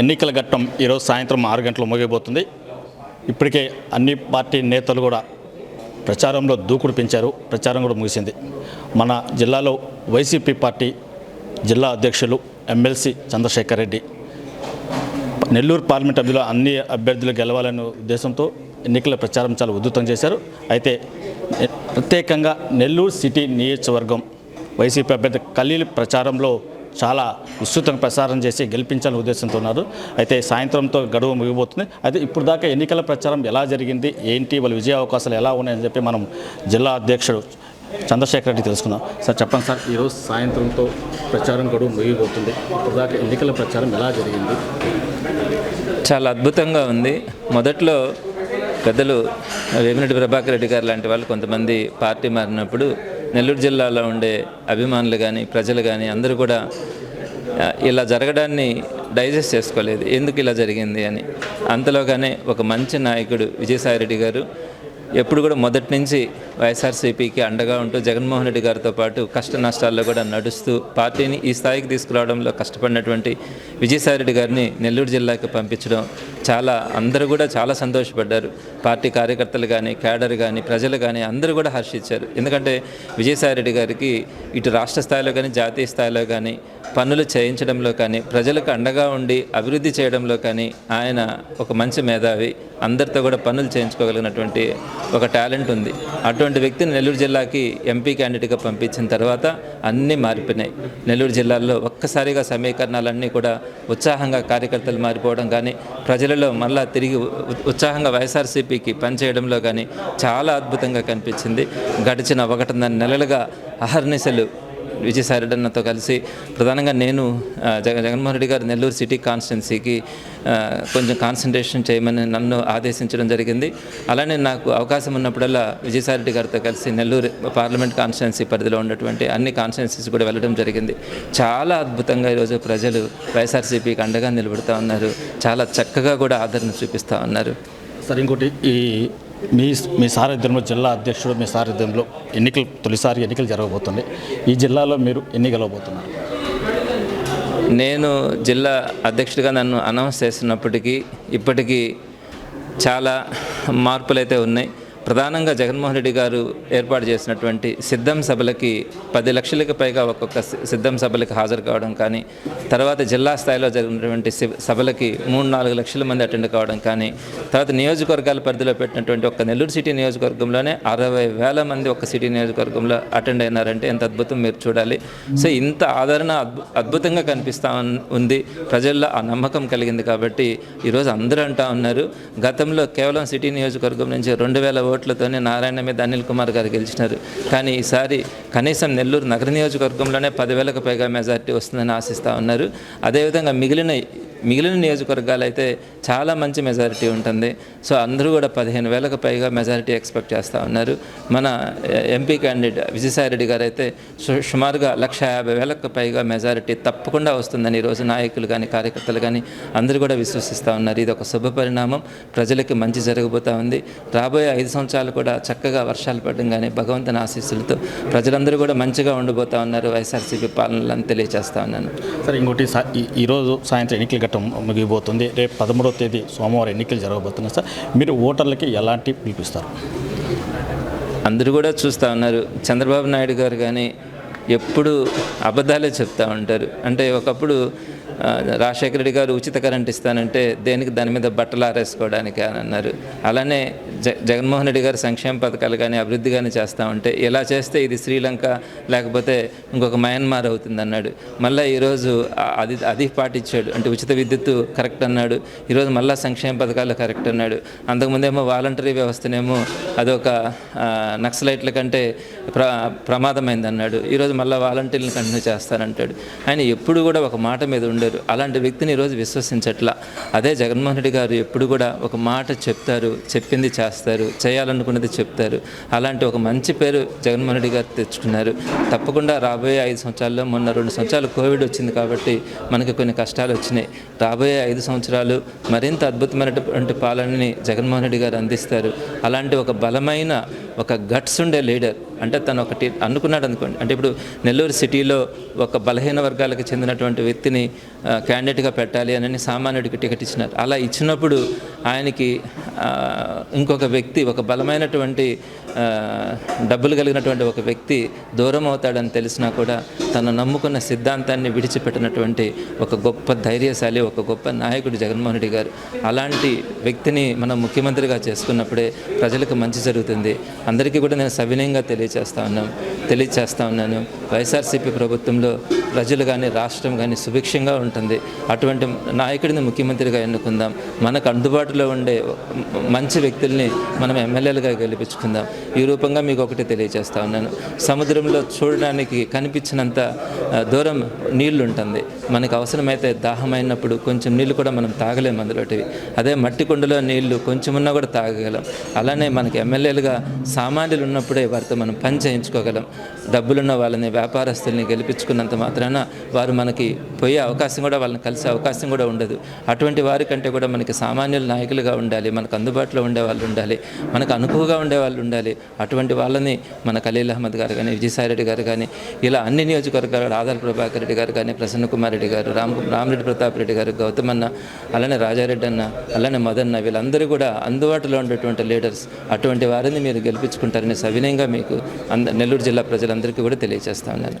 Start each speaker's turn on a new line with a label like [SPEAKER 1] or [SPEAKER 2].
[SPEAKER 1] ఎన్నికల ఘట్టం ఈరోజు సాయంత్రం ఆరు గంటలు ముగిపోతుంది ఇప్పటికే అన్ని పార్టీ నేతలు కూడా ప్రచారంలో దూకుడు పెంచారు. ప్రచారం కూడా ముగిసింది. మన జిల్లాలో వైసీపీ పార్టీ జిల్లా అధ్యక్షులు ఎమ్మెల్సీ చంద్రశేఖర్ రెడ్డి నెల్లూరు పార్లమెంట్ అభ్యర్థులు అన్ని అభ్యర్థులు గెలవాలనే ఉద్దేశంతో ఎన్నికల ప్రచారం చాలా ఉధృతం చేశారు. అయితే ప్రత్యేకంగా నెల్లూరు సిటీ నియోజకవర్గం వైసీపీ అభ్యర్థి ఖలీల్ ప్రచారంలో చాలా విస్తృతంగా ప్రచారం చేసి గెలిపించాలని ఉద్దేశంతో ఉన్నారు. అయితే సాయంత్రంతో గడువు ముగిపోతుంది అయితే ఇప్పుడు దాకా ఎన్నికల ప్రచారం ఎలా జరిగింది? ఏంటి? వాళ్ళ విజయ అవకాశాలు ఎలా ఉన్నాయని చెప్పి మనం జిల్లా అధ్యక్షుడు చంద్రశేఖర్ రెడ్డి తెలుసుకుందాం. సార్ చెప్పండి సార్. ఈరోజు సాయంత్రంతో ప్రచారం గడువు ముగిపోతుంది ఇప్పుడు దాకా ఎన్నికల ప్రచారం ఎలా జరిగింది?
[SPEAKER 2] చాలా అద్భుతంగా ఉంది. మొదట్లో పెద్దలు వేమిరెడ్డి ప్రభాకర్ రెడ్డి గారు లాంటి వాళ్ళు కొంతమంది పార్టీ మారినప్పుడు నెల్లూరు జిల్లాలో ఉండే అభిమానులు కానీ ప్రజలు కానీ అందరూ కూడా ఇలా జరగడాన్ని డైజెస్ట్ చేసుకోలేదు. ఎందుకు ఇలా జరిగింది అని. అంతలోగానే ఒక మంచి నాయకుడు విజయసాయిరెడ్డి గారు ఎప్పుడు కూడా మొదటి నుంచి వైఎస్ఆర్సీపీకి అండగా ఉంటూ జగన్మోహన్ రెడ్డి గారితో పాటు కష్ట నష్టాల్లో కూడా నడుస్తూ పార్టీని ఈ స్థాయికి తీసుకురావడంలో కష్టపడినటువంటి విజయసాయిరెడ్డి గారిని నెల్లూరు జిల్లాకి పంపించడం చాలా అందరూ కూడా చాలా సంతోషపడ్డారు. పార్టీ కార్యకర్తలు కానీ క్యాడర్ కానీ ప్రజలు కానీ అందరూ కూడా హర్షించారు. ఎందుకంటే విజయసాయిరెడ్డి గారికి ఇటు రాష్ట్ర స్థాయిలో కానీ జాతీయ స్థాయిలో కానీ పనులు చేయించడంలో కానీ ప్రజలకు అండగా ఉండి అభివృద్ధి చేయడంలో కానీ ఆయన ఒక మంచి మేధావి. అందరితో కూడా పనులు చేయించుకోగలిగినటువంటి ఒక టాలెంట్ ఉంది. అటువంటి వ్యక్తిని నెల్లూరు జిల్లాకి ఎంపీ క్యాండిడేట్గా పంపించిన తర్వాత అన్నీ మారిపోయినాయి. నెల్లూరు జిల్లాలో ఒక్కసారిగా సమీకరణాలన్నీ కూడా ఉత్సాహంగా కార్యకర్తలు మారిపోవడం కానీ ప్రజలలో మళ్ళా తిరిగి ఉత్సాహంగా వైఎస్ఆర్సీపీకి పనిచేయడంలో కానీ చాలా అద్భుతంగా కనిపించింది. గడిచిన ఒకటిన్నర నెలలుగా అహర్నిశలు విజయసాయిరెడ్డితో అన్నతో కలిసి ప్రధానంగా నేను జగ జగన్మోహన్ రెడ్డి గారు నెల్లూరు సిటీ కాన్స్టిట్యున్సీకి కొంచెం కాన్సన్ట్రేషన్ చేయమని నన్ను ఆదేశించడం జరిగింది. అలానే నాకు అవకాశం ఉన్నప్పుడల్లా విజయసాయిరెడ్డి గారితో కలిసి నెల్లూరు పార్లమెంట్ కాన్స్టిట్యున్సీ పరిధిలో ఉన్నటువంటి అన్ని కాన్స్టిట్యున్సీస్ కూడా వెళ్ళడం జరిగింది. చాలా అద్భుతంగా ఈరోజు ప్రజలు వైఎస్ఆర్సీపీకి అండగా నిలబడుతూ ఉన్నారు. చాలా చక్కగా కూడా ఆదరణ చూపిస్తూ ఉన్నారు.
[SPEAKER 1] సార్ ఇంకోటి ఈ మీ మీ సారథ్యంలో జిల్లా అధ్యక్షుడు మీ సారథ్యంలో ఎన్నికలు తొలిసారి ఎన్నికలు జరగబోతున్నాయి. ఈ జిల్లాలో మీరు ఎన్ని గెలవబోతున్నారు?
[SPEAKER 2] నేను జిల్లా అధ్యక్షుడిగా నన్ను అనౌన్స్ చేసినప్పటికీ ఇప్పటికీ చాలా మార్పులు అయితే ఉన్నాయి. ప్రధానంగా జగన్మోహన్ రెడ్డి గారు ఏర్పాటు చేసినటువంటి సిద్ధం సభలకి పది లక్షలకు పైగా ఒక్కొక్క సిద్ధం సభలకి హాజరు కావడం కానీ తర్వాత జిల్లా స్థాయిలో జరిగినటువంటి సభలకి మూడు నాలుగు లక్షల మంది అటెండ్ కావడం కానీ తర్వాత నియోజకవర్గాల పరిధిలో పెట్టినటువంటి ఒక నెల్లూరు సిటీ నియోజకవర్గంలోనే అరవై వేల మంది ఒక సిటీ నియోజకవర్గంలో అటెండ్ అయినారంటే ఎంత అద్భుతం మీరు చూడాలి. సో ఇంత ఆదరణ అద్భు అద్భుతంగా కనిపిస్తా ఉంది. ప్రజల్లో ఆ నమ్మకం కలిగింది కాబట్టి ఈరోజు అందరూ అంటా ఉన్నారు. గతంలో కేవలం సిటీ నియోజకవర్గం నుంచి రెండు వేల ఓట్లతోనే నారాయణ మీద అనిల్ కుమార్ గారు గెలిచినారు. కానీ ఈసారి కనీసం నెల్లూరు నగర నియోజకవర్గంలోనే పదివేలకు పైగా మెజార్టీ వస్తుందని ఆశిస్తూ ఉన్నారు. అదేవిధంగా మిగిలిన మిగిలిన నియోజకవర్గాలు అయితే చాలా మంచి మెజారిటీ ఉంటుంది. సో అందరూ కూడా పదిహేను వేలకు పైగా మెజారిటీ ఎక్స్పెక్ట్ చేస్తూ ఉన్నారు. మన ఎంపీ క్యాండిడేట్ విజయసాయిరెడ్డి గారు అయితే సుమారుగా లక్ష యాభై వేలకు పైగా మెజారిటీ తప్పకుండా వస్తుందని ఈరోజు నాయకులు కానీ కార్యకర్తలు కానీ అందరూ కూడా విశ్వసిస్తూ ఉన్నారు. ఇది ఒక శుభ పరిణామం. ప్రజలకి మంచి జరగబోతూ ఉంది. రాబోయే ఐదు సంవత్సరాలు కూడా చక్కగా వర్షాలు పడడం కానీ భగవంతుని ఆశీస్సులతో ప్రజలందరూ కూడా మంచిగా ఉండిపోతూ ఉన్నారు. వైఎస్ఆర్సీపీ పాలనలను తెలియజేస్తా ఉన్నాను.
[SPEAKER 1] సార్ ఇంకోటి ఈరోజు సాయంత్రం ఎన్నికల ఘట్టం ముగిపోతుంది రేపు పదమూడవ తేదీ సోమవారం ఎన్నికలు జరగబోతున్నాయి సార్. మీరు ఓటర్లకి ఎలాంటి పిలిపిస్తారు
[SPEAKER 2] అందరూ కూడా చూస్తూ ఉన్నారు. చంద్రబాబు నాయుడు గారు కానీ ఎప్పుడు అబద్ధాలే చెప్తూ ఉంటారు. అంటే ఒకప్పుడు రాజశేఖర రెడ్డి గారు ఉచిత కరెంట్ ఇస్తానంటే దేనికి దాని మీద బట్టలు ఆరేసుకోవడానికి అని అన్నారు. అలానే జ జగన్మోహన్ రెడ్డి గారు సంక్షేమ పథకాలు కానీ అభివృద్ధి కానీ చేస్తూ ఉంటే ఇలా చేస్తే ఇది శ్రీలంక లేకపోతే ఇంకొక మయన్మార్ అవుతుంది అన్నాడు మళ్ళీ ఈరోజు అది అది పాటించాడు. అంటే ఉచిత విద్యుత్తు కరెక్ట్ అన్నాడు. ఈరోజు మళ్ళీ సంక్షేమ పథకాలు కరెక్ట్ అన్నాడు. అంతకుముందేమో వాలంటరీ వ్యవస్థనేమో అదొక నక్సలైట్ల కంటే ప్ర ప్రమాదమైంది అన్నాడు ఈరోజు మళ్ళీ వాలంటీర్లను కంటిన్యూ చేస్తానంటాడు. ఆయన ఎప్పుడు కూడా ఒక మాట మీద చేశారు. అలాంటి వ్యక్తిని ఈరోజు విశ్వసించట్లా. అదే జగన్మోహన్ రెడ్డి గారు ఎప్పుడు కూడా ఒక మాట చెప్తారు చెప్పింది చేస్తారు చేయాలనుకున్నది చెప్తారు. అలాంటి ఒక మంచి పేరు జగన్మోహన్ రెడ్డి గారు తెచ్చుకున్నారు. తప్పకుండా రాబోయే ఐదు సంవత్సరాల్లో మొన్న రెండు సంవత్సరాలు కోవిడ్ వచ్చింది కాబట్టి మనకి కొన్ని కష్టాలు వచ్చినాయి. రాబోయే ఐదు సంవత్సరాలు మరింత అద్భుతమైనటువంటి పాలనని జగన్మోహన్ రెడ్డి గారు అందిస్తారు. అలాంటి ఒక బలమైన ఒక గట్స్ ఉండే లీడర్ అంటే తను ఒకటి అనుకున్నాడు అనుకోండి. అంటే ఇప్పుడు నెల్లూరు సిటీలో ఒక బలహీన వర్గాలకు చెందినటువంటి వ్యక్తిని క్యాండిడేట్గా పెట్టాలి అని సామాన్యుడికి టికెట్ ఇచ్చినారు. అలా ఇచ్చినప్పుడు ఆయనకి ఇంకొక వ్యక్తి ఒక బలమైనటువంటి డబ్బులు కలిగినటువంటి ఒక వ్యక్తి దూరం అవుతాడని తెలిసినా కూడా తను నమ్ముకున్న సిద్ధాంతాన్ని విడిచిపెట్టినటువంటి ఒక గొప్ప ధైర్యశాలి ఒక గొప్ప నాయకుడు జగన్మోహన్ రెడ్డి గారు. అలాంటి వ్యక్తిని మనం ముఖ్యమంత్రిగా చేసుకున్నప్పుడే ప్రజలకు మంచి జరుగుతుంది. అందరికీ కూడా నేను సవినయంగా తెలియచేస్తా ఉన్నాను తెలియచేస్తా ఉన్నాను. వైఎస్ఆర్సీపీ ప్రభుత్వంలో ప్రజలు కానీ రాష్ట్రం కానీ సుభిక్షంగా ఉంటుంది. అటువంటి నాయకుడిని ముఖ్యమంత్రిగా ఎన్నుకుందాం. మనకు అందుబాటులో ఉండే మంచి వ్యక్తుల్ని మనం ఎమ్మెల్యేలుగా గెలిపించుకుందాం. ఈ రూపంగా మీకు ఒకటి తెలియజేస్తా ఉన్నాను. సముద్రంలో చూడడానికి కనిపించినంత దూరం నీళ్ళు ఉంటుంది మనకు అవసరమైతే దాహమైనప్పుడు కొంచెం నీళ్ళు కూడా మనం తాగలేము అందులోటివి. అదే మట్టి కుండలో నీళ్ళు కొంచెం ఉన్నా కూడా తాగగలం. అలానే మనకి ఎమ్మెల్యేలుగా సామాన్యులు ఉన్నప్పుడే వారితో మనం పని చేయించుకోగలం. డబ్బులున్న వాళ్ళని వ్యాపారస్తుల్ని గెలిపించుకున్నంత మాత్రాన వారు మనకి పోయే అవకాశం కూడా వాళ్ళని కలిసే అవకాశం కూడా ఉండదు. అటువంటి వారి కంటే కూడా మనకి సామాన్యుల నాయకులుగా ఉండాలి మనకు అందుబాటులో ఉండే వాళ్ళు ఉండాలి మనకు అనుకువగా ఉండే వాళ్ళు ఉండాలి. అటువంటి వాళ్ళని మన ఖలీల్ అహ్మద్ గారు కానీ విజయసాయిరెడ్డి గారు కానీ ఇలా అన్ని నియోజకవర్గాలు ఆదాల ప్రభాకర్ రెడ్డి గారు కానీ ప్రసన్న కుమార్ రెడ్డి గారు రామ్ రామరెడ్డి ప్రతాప్ రెడ్డి గారు గౌతమ్ అన్న అలానే రాజారెడ్డి అన్న అలానే మదన్న వీళ్ళందరూ కూడా అందుబాటులో ఉండేటువంటి లీడర్స్. అటువంటి వారిని మీరు గెలిపించుకుంటారని సవినయంగా మీకు అంద నెల్లూరు జిల్లా ప్రజలందరికీ కూడా తెలియజేస్తా ఉన్నాను.